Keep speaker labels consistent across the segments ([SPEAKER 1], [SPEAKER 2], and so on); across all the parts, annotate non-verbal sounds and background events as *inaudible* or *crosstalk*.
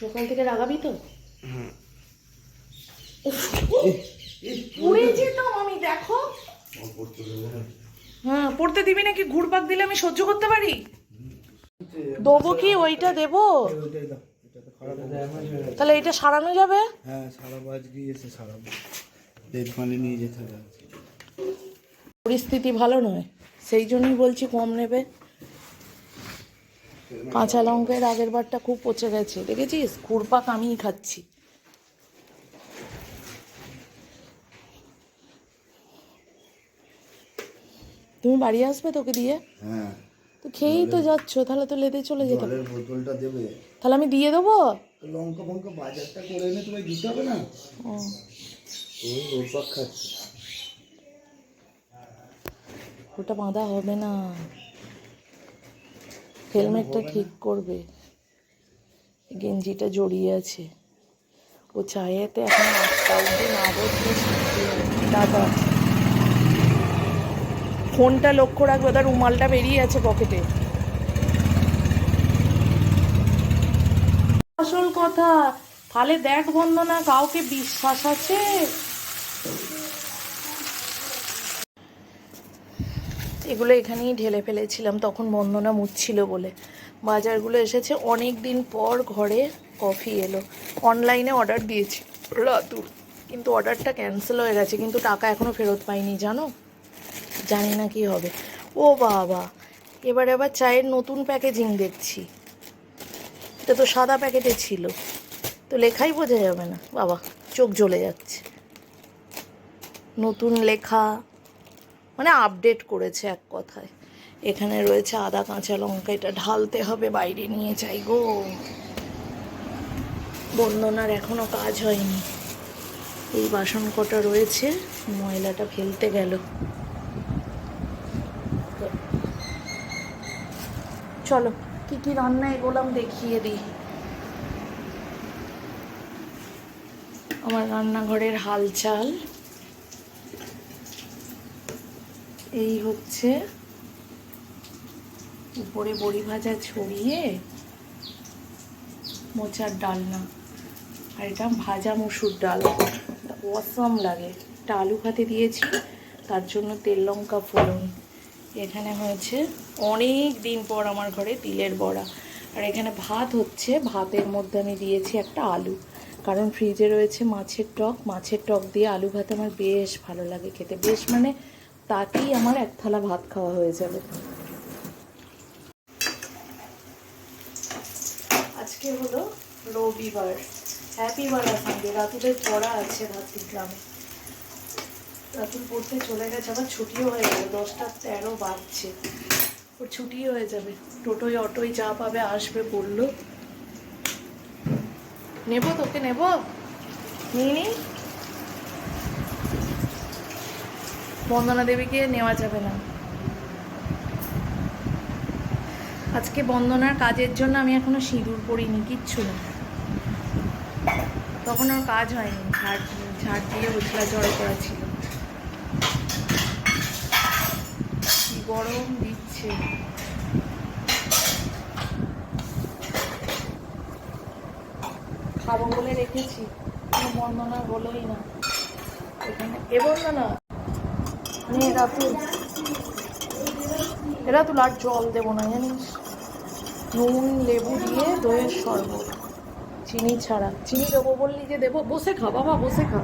[SPEAKER 1] সকাল থেকে রাগাবি তো? যেতাম আমি দেখো। হ্যাঁ পড়তে দিবি নাকি? ঘুরপাক দিলে আমি সহ্য করতে পারি? দেবো কি? ওইটা দেবো। তাহলে এটা সারানো যাবে?
[SPEAKER 2] হ্যাঁ সারাবো আজকে এসে সারাবো। ফান্ডে নিয়ে যেতে হবে
[SPEAKER 1] পরিস্থিতি ভালো নয়। সেই জন্যই বলছি কম নেবে। কাঁচা লঙ্কার আগের বারটা খুব পচে গেছে দেখেছিস? ঘুরপাক আমিই খাচ্ছি। তুমি বাড়ি আসবে তোকে দিয়ে?
[SPEAKER 2] হ্যাঁ।
[SPEAKER 1] তো খেয়েই তো যাচ্ছ তাহলে তো লেদে চলে যেতে
[SPEAKER 2] বোতলটা দেবে।
[SPEAKER 1] তাহলে আমি দিয়ে দেবো?
[SPEAKER 2] লঙ্কা ফঙ্কা বাজারটা করে এনে তোমায় দিতে হবে না?
[SPEAKER 1] ও,
[SPEAKER 2] তুমি খাচ্ছ।
[SPEAKER 1] ওটা বাঁধা হবে না। হেলমেটটা ঠিক করবে। গেঞ্জিটা জড়িয়ে আছে। ও চায়েতে এখন আটটা অব্দি না বসলে দাদা। ফোনটা লক্ষ্য রাখবে। ওদের রুমালটা বেরিয়ে আছে পকেটে। আসল কথা তাহলে দেখ বন্দনা কাউকে বিশ্বাস আছে? এগুলো এখানেই ঢেলে ফেলেছিলাম, তখন বন্দনা মুচ্ছিল বলে। বাজারগুলো এসেছে অনেক দিন পর ঘরে কফি এলো। অনলাইনে অর্ডার দিয়েছি রাতুর কিন্তু অর্ডারটা ক্যান্সেল হয়ে গেছে, কিন্তু টাকা এখনও ফেরত পাইনি, জানো? জানি না কি হবে। ও বাবা, এবারে আবার চায়ের নতুন প্যাকেজিং দেখছি। এটা তো সাদা প্যাকেটে ছিল। তো লেখাই বোঝা যাবে না। বাবা, চোখ জ্বলে যাচ্ছে। নতুন লেখা মানে আপডেট করেছে এক কথায়। এখানে রয়েছে আদা, কাঁচা লঙ্কা, এটা ঢালতে হবে, বাইরে নিয়ে যাই গো। বন্দনার এখনও কাজ হয়নি। এই বাসন কটা রয়েছে, ময়লাটা ফেলতে গেল। চলো, কি কি রান্না এগোলাম দেখিয়ে দিই। আমার রান্নাঘরের হালচাল। এই হচ্ছে উপরে বড়ি ভাজা ছড়িয়ে মোচার ডালনা। আর এটা ভাজা মুসুর ডাল। অসম লাগে। একটা আলু ভাতে দিয়েছি, তার জন্য তেল, লঙ্কা, ফোড়ন। এখানে হয়েছে অনেক দিন পর আমার ঘরে তিলের বড়া। আর এখানে ভাত হচ্ছে, ভাতের মধ্যে আমি দিয়েছি একটা আলু। কারণ ফ্রিজে রয়েছে মাছের টক। মাছের টক দিয়ে আলু ভাত আমার বেশ ভালো লাগে খেতে। বেশ মানে তাতেই আমার এক থালা ভাত খাওয়া হয়ে যাবে। আজকে হলো রবিবার। হ্যাপি বারা সানডে রাতুলের পড়া আছে ভাতির গ্রামে রাতুল পড়তে চলে গেছে, আবার ছুটিও হয়ে গেল। দশটা তেরো বাজছে। ওর ছুটি হয়ে যাবে। টোটোয়, অটোয় যা পাবে, আসবে, বলল। নেব তোকে, নেব? নিয়ে নি। বন্দনা দেবীকে নেওয়া যাবে না। আজকে বন্দনার কাজের জন্য আমি এখনও সিঁদুর পরিনি কিচ্ছু না। তখন ওর কাজ হয়নি, ঝাড় ঝাড় দিয়ে উঠলা জড়ো করা ছিল। গরম দিচ্ছে। খাব বলে রেখেছি বন্দনা বলোই না। এখানে এ বন্দনা! নে রাতুল এরা তো আর জল দেবো না, জানিস? নুন, লেবু দিয়ে দইয়ের শরবত। চিনি ছাড়া। চিনি দেবো বললি যে দেবো। বসে খা, বাবা, বসে খা।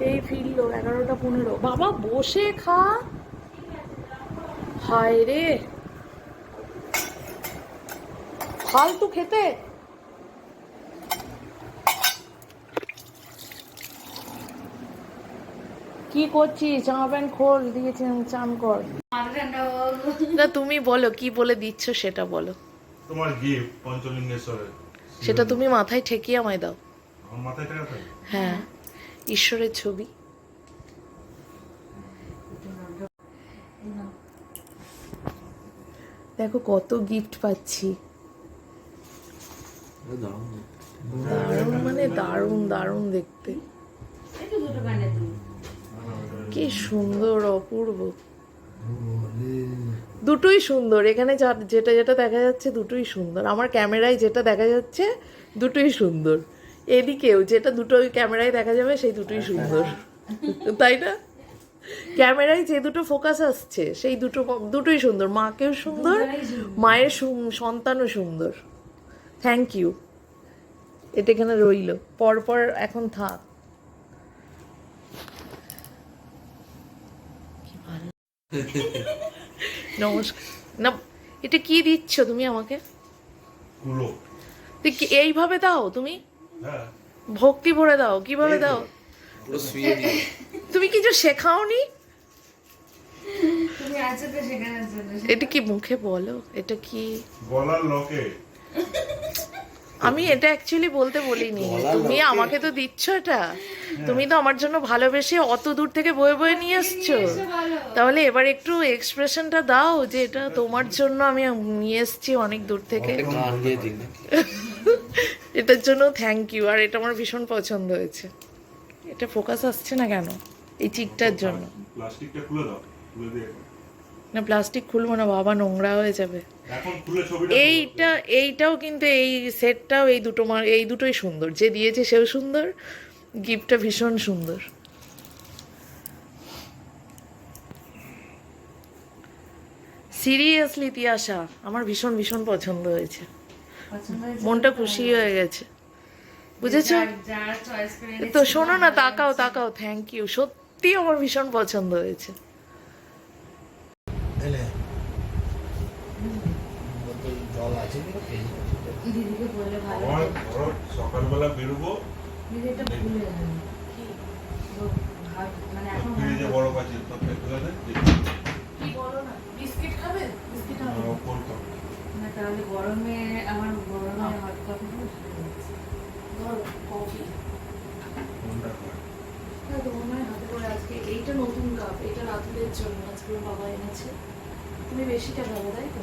[SPEAKER 1] এই ফিরলো এগারোটা পনেরো। বাবা, বসে খা। হায় রে। ফালতু খেতে। কি করছিস? জামা প্যান্ট খোল দিয়েছেন চান কর। না তুমি বলো কি বলে দিচ্ছ সেটা বলো।
[SPEAKER 3] তোমার গিফট পঞ্চলিঙ্গেশ্বরের?
[SPEAKER 1] সেটা তুমি মাথায় ঠেকিয়ে আমায় দাও।
[SPEAKER 3] মাথায়
[SPEAKER 1] হ্যাঁ ঈশ্বরের ছবি। দেখো কত গিফট পাচ্ছি। দারুণ মানে দারুণ দারুণ দেখতে। কি সুন্দর, অপূর্ব। দুটোই সুন্দর। এখানে যেটা যেটা দেখা যাচ্ছে দুটোই সুন্দর। আমার ক্যামেরায় যেটা দেখা যাচ্ছে দুটোই সুন্দর। এদিকেও যেটা দুটোই ক্যামেরায় দেখা যাবে, সেই দুটোই সুন্দর। তাই না? ক্যামেরায় যে দুটো ফোকাস আসছে, সেই দুটো দুটোই সুন্দর। মাকেও সুন্দর, মায়ের সন্তানও সুন্দর। থ্যাংক ইউ এটা এখানে রইল। পরপর এখন থাক কি ভালো। নমস্কার। না এটা কি দিচ্ছ তুমি আমাকে? কি এইভাবে দাও তুমি?
[SPEAKER 3] হ্যাঁ।
[SPEAKER 1] ভক্তি ভরে দাও কীভাবে দাও? তুমি কিছু শেখাওনি? এটা কি মুখে বলো? এটা কি?
[SPEAKER 3] গলার লকে।
[SPEAKER 1] আমি এটা অ্যাকচুয়ালি বলতে বলিনি। তুমি আমাকে তো দিচ্ছ এটা। তুমি তো আমার জন্য ভালোবেসে অত দূর থেকে বয়ে বয়ে নিয়ে এসছো। তাহলে এবার একটু এক্সপ্রেশনটা দাও যে এটা তোমার জন্য আমি নিয়ে এসেছি অনেক দূর থেকে। *laughs* এটার জন্য থ্যাংক ইউ আর এটা আমার ভীষণ পছন্দ হয়েছে। এটা ফোকাস আসছে না কেন? এই চিকটার জন্য।
[SPEAKER 3] প্লাস্টিকটা খুলে দাও খুলে দিয়ে
[SPEAKER 1] না প্লাস্টিক খুলবো না বাবা নোংরা হয়ে যাবে। এইটা এইটাও কিন্তু এই সেটটাও এই দুটো এই দুটোই সুন্দর। যে দিয়েছে সেও সুন্দর গিফটটা ভীষণ সুন্দর। সিরিয়াসলি তিয়াশা আমার ভীষণ ভীষণ পছন্দ হয়েছে। মনটা খুশি হয়ে গেছে। বুঝেছ? তো শোনো না তাকাও তাকাও থ্যাংক ইউ সত্যি আমার ভীষণ পছন্দ হয়েছে।
[SPEAKER 2] জল আছে
[SPEAKER 4] দিদিকে বললে ভালো
[SPEAKER 3] সকালবেলা বেরোবো।
[SPEAKER 4] ভুলে মানে এখন
[SPEAKER 3] ফ্রিজে বড় কাছে তো ফেলে দে
[SPEAKER 1] কি বলো না? বিস্কিট খাবে? বিস্কিট হবে।
[SPEAKER 4] না তাহলে গরমে আমার গরমে হট কফি
[SPEAKER 1] ধরো কফি। হ্যাঁ তোমার মায়ের হাতে করে আজকে এইটা নতুন কাপ এটা রাতুলের জন্য আজকে বাবা এনেছে। তুমি বেশিটা ভালো তাই তো?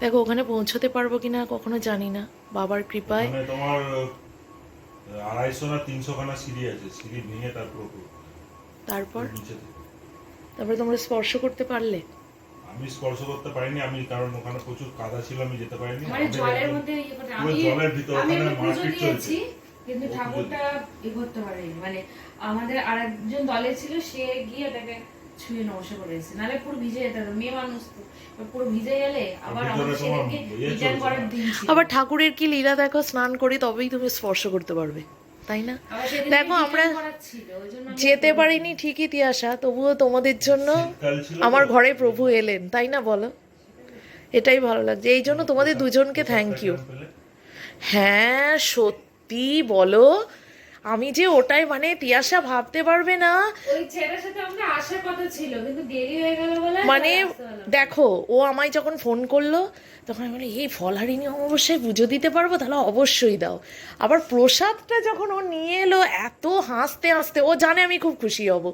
[SPEAKER 1] দেখো ওখানে পৌঁছতে পারব কিনা কখনো জানি না। বাবার কৃপায়।
[SPEAKER 3] মানে তোমার আড়াইশো না তিনশো খানা সিঁড়ি আছে। সিঁড়ি ভেঙে তারপর
[SPEAKER 1] তারপর? তারপরে তোমরা স্পর্শ করতে পারলে?
[SPEAKER 3] আমি স্পর্শ করতে পারিনি। আমি কারণ ওখানে প্রচুর কাদা ছিল আমি যেতে পারিনি।
[SPEAKER 4] মানে
[SPEAKER 3] আমাদের
[SPEAKER 4] জলের মধ্যে ইয়ে আমি
[SPEAKER 3] জলের ভিতর ওখানে মারপিট চলছে।
[SPEAKER 4] কিন্তু ঠাকুরটা ই করতে পারেনি। মানে আমাদের আরেকজন দলে ছিল সে গিয়ে ওটাকে ছুঁয়ে নমস্কার করে এসেছে। নাহলে পুরো ভিজে যেতে হতো মেয়ে মানুষ তো। পুরো ভিজে গেলে আবার রিটার্ন করার দিন
[SPEAKER 1] আবার ঠাকুরের কি লীলা দেখো স্নান করি তবেই তুমি স্পর্শ করতে পারবে তাই না? দেখো, আমরা- যেতে পারিনি ঠিকই তিয়াসা তবুও তোমাদের জন্য আমার ঘরে প্রভু এলেন তাই না বলো? এটাই ভালো লাগছে। এই জন্য তোমাদের দুজনকে থ্যাংক ইউ হ্যাঁ সত্যি বলো আমি যে ওটাই মানে তিয়াসা ভাবতে পারবে না। মানে। দেখো ও আমায় যখন ফোন করল তখন আমি বলি এই ফলহারিণী অমাবস্যায় পুজো দিতে পারব? তাহলে অবশ্যই দাও। আবার প্রসাদটা যখন ও নিয়ে এলো এত হাসতে হাসতে ও জানে আমি খুব খুশি হব।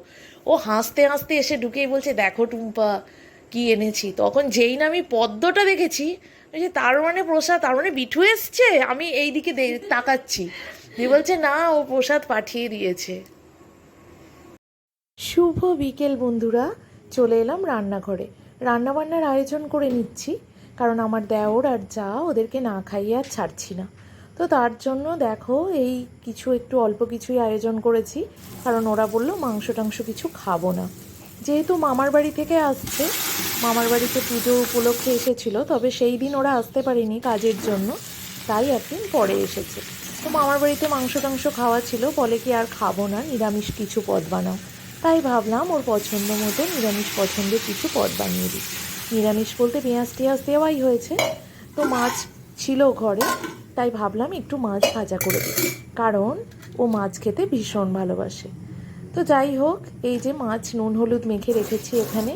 [SPEAKER 1] ও হাসতে হাসতে এসে ঢুকেই বলছে দেখো টুম্পা কি এনেছি। তখন যেই না আমি পদ্মটা দেখেছি বলছি, তার মানে প্রসাদ তার মানে বিঠু এসছে আমি এই দিকে তাকাচ্ছি। বলছে, না, ও প্রসাদ পাঠিয়ে দিয়েছে। শুভ বিকেল বন্ধুরা, চলে এলাম রান্নাঘরে। রান্নাবান্নার আয়োজন করে নিচ্ছি, কারণ আমার দেওর আর যা ওদেরকে না খাইয়ে আর ছাড়ছি না। তো তার জন্য দেখো, এই কিছু একটু অল্প কিছুই আয়োজন করেছি, কারণ ওরা বলল মাংস টাংস কিছু খাব না। যেহেতু মামার বাড়ি থেকে আসছে, মামার বাড়িতে পুজো উপলক্ষে এসেছিল, তবে সেই দিন ওরা আসতে পারেনি কাজের জন্য, তাই একদিন পরে এসেছে। তো মামার বাড়িতে মাংস টাংস খাওয়া ছিল, বলে কি আর খাব না, নিরামিষ কিছু পদ বানাও। তাই ভাবলাম ওর পছন্দ মতো নিরামিষ পছন্দের কিছু পদ বানিয়ে দিই। নিরামিষ বলতে পেঁয়াজ টিয়াজ দেওয়াই হয়েছে। তো মাছ ছিল ঘরে, তাই ভাবলাম একটু মাছ ভাজা করে দিই, কারণ ও মাছ খেতে ভীষণ ভালোবাসে। তো যাই হোক, এই যে মাছ নুন হলুদ মেখে রেখেছি এখানে,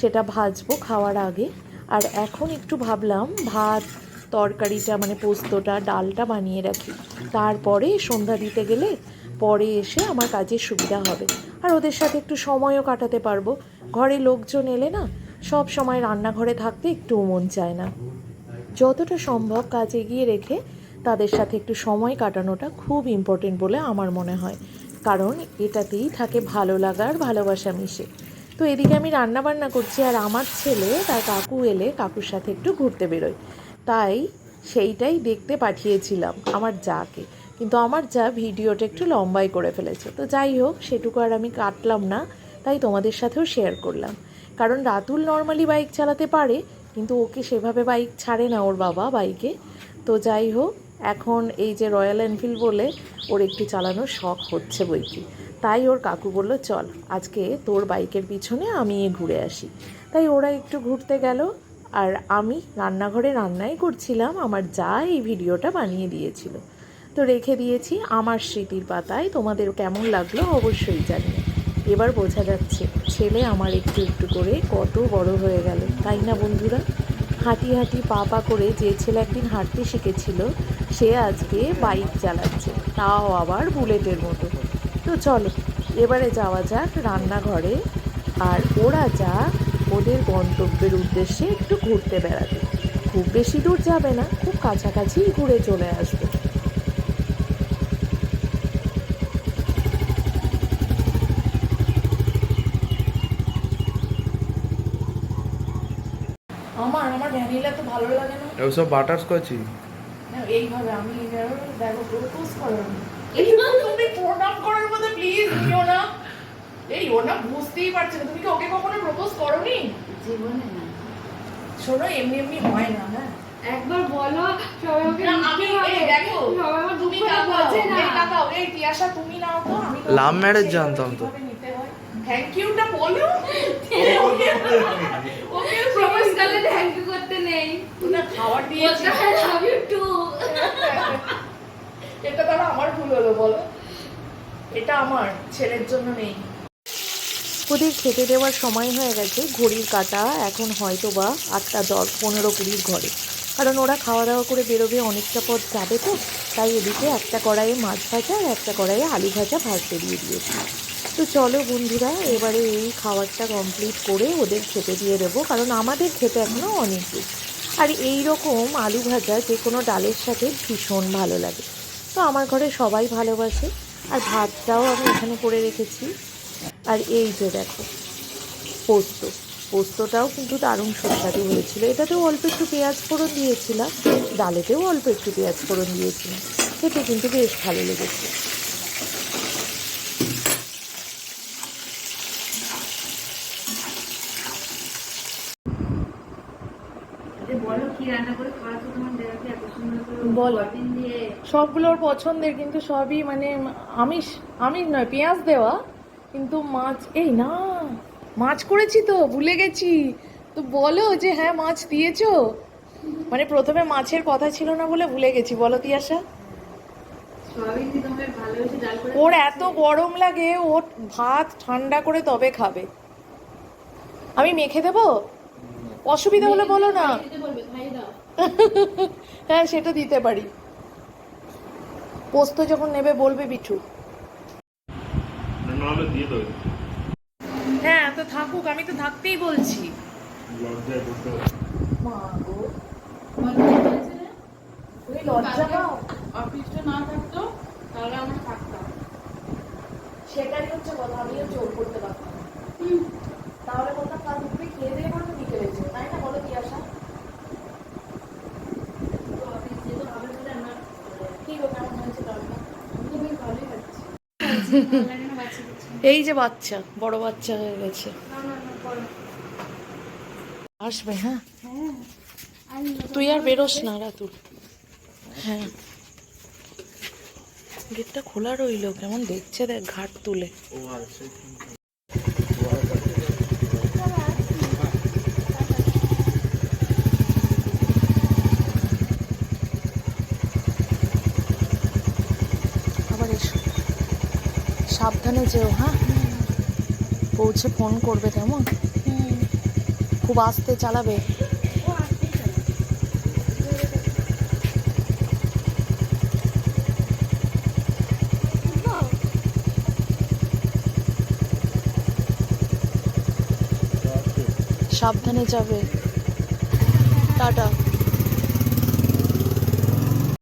[SPEAKER 1] সেটা ভাজবো খাওয়ার আগে। আর এখন একটু ভাবলাম ভাত তরকারিটা মানে পোস্তটা, ডালটা বানিয়ে রাখি। তারপরে সন্ধ্যা দিতে গেলে পরে এসে আমার কাজের সুবিধা হবে। আর ওদের সাথে একটু সময়ও কাটাতে পারব। ঘরে লোকজন এলে না, সব সময় রান্নাঘরে থাকতে একটুও মন চায় না। যতটা সম্ভব কাজে গিয়ে রেখে তাদের সাথে একটু সময় কাটানোটা খুব ইম্পর্টেন্ট বলে আমার মনে হয়। কারণ এটাতেই থাকে ভালো লাগার ভালোবাসা মিশে। তো এদিকে আমি রান্না বান্না করছি আর আমার ছেলে, তার কাকু এলে কাকুর সাথে একটু ঘুরতে বেরোয়। তাই সেইটাই দেখতে পাঠিয়েছিলাম আমার যাকে। কিন্তু আমার যা ভিডিওটা একটু লম্বাই করে ফেলেছে। তো যাই হোক, সেটুকু আর আমি কাটলাম না, তাই তোমাদের সাথেও শেয়ার করলাম। কারণ রাতুল নর্মালি বাইক চালাতে পারে, কিন্তু ওকে সেভাবে বাইক ছাড়ে না ওর বাবা বাইকে তো যাই হোক, এখন এই যে রয়্যাল এনফিল্ড বলে, ওর একটু চালানোর শখ হচ্ছে বই কি তাই ওর কাকু বলল, চল, আজকে তোর বাইকের পিছনে আমি ঘুরে আসি। তাই ওরা একটু ঘুরতে গেল। আর আমি রান্নাঘরে রান্নাই করছিলাম, আমার যা এই ভিডিওটা বানিয়ে দিয়েছিল। তো রেখে দিয়েছি আমার স্মৃতির পাতায়, তোমাদের কেমন লাগল অবশ্যই জানিয়ে এবার বোঝা যাচ্ছে ছেলে আমার একটু একটু করে কত বড় হয়ে গেল, তাই না বন্ধুরা? হাঁটি হাঁটি পা পা করে যে ছেলে একদিন হাঁটতে শিখেছিল, সে আজকে বাইক চালাচ্ছে, তাও আবার বুলেটের মতো। তো চলো, এবারে যাওয়া যাক রান্নাঘরে। আর ওরা যাক ওদের গন্তব্যের উদ্দেশ্যে একটু ঘুরতে বেড়াতে খুব বেশি দূর যাবে না খুব কাছাকাছি ঘুরে চলে আসবে। আমার আমার ভ্যানিলা তো ভালো লাগে না।
[SPEAKER 2] ওসব বাটারস্কচই
[SPEAKER 1] না, এইভাবে আমি দেখো প্রপোজ করার তুমি প্রণাম করার মতো প্লিজ দিও না। এই ও না বুঝতেই পারছে না। তুমি কি ওকে কখনো প্রপোজ করনি?
[SPEAKER 4] জীবনে না।
[SPEAKER 1] শোনো এমনি এমনি হয় না হ্যাঁ
[SPEAKER 4] একবার বলো সবাই
[SPEAKER 1] আমি দেখো
[SPEAKER 4] সবাই আমার
[SPEAKER 1] তুমি
[SPEAKER 4] দুঃখটা
[SPEAKER 1] তাকাও
[SPEAKER 4] না।
[SPEAKER 1] এই তুমি নাও তো আমি তো
[SPEAKER 2] Love marriage জানতাম তো।
[SPEAKER 1] থ্যাংক ইউটা বলো। *laughs* ওকে ওকে
[SPEAKER 4] প্রপোজ করলে থ্যাংক ইউ করতে নেই।
[SPEAKER 1] না খাবার দিয়েছি
[SPEAKER 4] বলতে হয় লাভ ইউ টু
[SPEAKER 1] এটা তাহলে আমার ভুল হলো বলো। এটা আমার ছেলের জন্য নেই। ওদের খেতে দেওয়ার সময় হয়ে গেছে, ঘড়ির কাটা, এখন হয়তো বা আটটা দশ, পনেরো কুড়ির ঘরে। কারণ ওরা খাওয়া দাওয়া করে বেরোবে অনেকটা পথ যাবে তো, তাই এদিকে একটা কড়াইয়ে মাছ ভাজা আর একটা কড়াইয়ে আলু ভাজা ভাজতে দিয়ে দিয়েছি। তো চলো বন্ধুরা, এবারে এই খাবারটা কমপ্লিট করে ওদের খেতে দিয়ে দেবো, কারণ আমাদের খেতে এখনও অনেক দূর। আর এই রকম আলু ভাজা যে কোনো ডালের সাথে ভীষণ ভালো লাগে। তো আমার ঘরে সবাই ভালোবাসে, আর ভাতটাও আমি এখানে করে রেখেছি। আর এই যে দেখো পোস্ত। পোস্তটাও কিন্তু দারুণ সুস্বাদু হয়েছিল। এটাতেও অল্প একটু পেঁয়াজ ফোড়ন দিয়েছিলাম। ডালেতেও অল্প একটু পেঁয়াজ ফোড়ন দিয়েছিলাম। খেতে কিন্তু বেশ ভালো লেগেছে।
[SPEAKER 4] দিয়ে।
[SPEAKER 1] সবগুলোর পছন্দের কিন্তু সবই মানে আমিষ আমিষ নয় পেঁয়াজ দেওয়া। কিন্তু মাছ এই না মাছ করেছি তো ভুলে গেছি। তো বলো যে হ্যাঁ মাছ দিয়েছ? মানে প্রথমে মাছের কথা ছিল না বলে ভুলে গেছি বলো তিয়াশা ওর এত গরম লাগে ওর ভাত ঠান্ডা করে তবে খাবে। আমি মেখে দেবো? অসুবিধা হলে বলো না। হ্যাঁ সেটা দিতে পারি। পোস্ত যখন নেবে বলবে বিঠু
[SPEAKER 3] নাহলে দিয়ে দেবে।
[SPEAKER 1] হ্যাঁ তো থাকুক আমি তো থাকতেই বলছি।
[SPEAKER 3] লজ্জায় বলতে হবে।
[SPEAKER 1] মা গো? তুমি লজ্জা পাও?
[SPEAKER 4] অফিসটা না থাকতো তাহলে আমরা থাকতাম।
[SPEAKER 1] সেটাই হচ্ছে কথা আমিও জোর করতে পারতাম তাহলে বলতাম কাল দুপুরে খেয়ে দিয়ে বলতো বিকেলে তাই না? বলো কি
[SPEAKER 4] আমরা
[SPEAKER 1] কি গো কেমন হয়েছে? তরকা
[SPEAKER 4] আমি তো বেশ ভালোই খাচ্ছি *laughs* অনলাইনে না বাচ্চা দিচ্ছি
[SPEAKER 1] এই যে বাচ্চা, বড় বাচ্চা হয়ে গেছে। আসবে হ্যাঁ? তুই আর বেরোস না রাতুল হ্যাঁ। গেটটা খোলা রইল, কেমন দেখছে দেখ ঘাট তুলে। আবার এসো। সাবধানে যেও হ্যাঁ? পৌঁছে ফোন করবে কেমন খুব আস্তে চালাবে। সাবধানে যাবে। টাটা।